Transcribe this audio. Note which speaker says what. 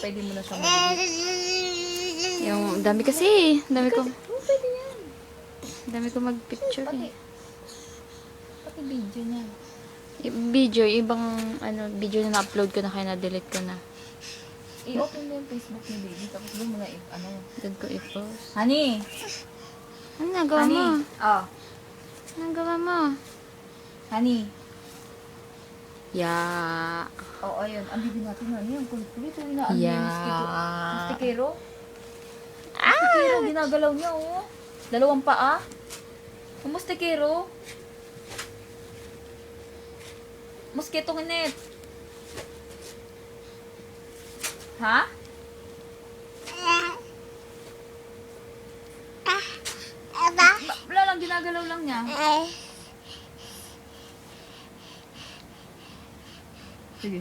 Speaker 1: pwede mo na siya mag
Speaker 2: Yung dami kasi. Dami ko,
Speaker 1: Oh, pwede yan.
Speaker 2: dami ko mag-picture eh.
Speaker 1: pati video niya.
Speaker 2: Video, ibang ano, video na na-upload ko na kaya na-delete ko na.
Speaker 1: I-open mo yung Facebook ni baby, tapos doon mo na, i- ano.
Speaker 2: Doon ko i-post.
Speaker 1: Honey!
Speaker 2: Ano nagawa mo?
Speaker 1: Oh,
Speaker 2: Ano nagawa mo?
Speaker 1: honey.
Speaker 2: Yeah.
Speaker 1: Oh, ayun. Ang bibi natin, honey. Ang kulit-kulit. Ang inaan niya
Speaker 2: Yeah.
Speaker 1: yung mosquito. Mostikero. Mostikero, ginagalaw niya, oh. Dalawang paa. Ang mostikero. Mosquito init. Ha? Ba- Wala lang, ginagalaw lang niya. 这个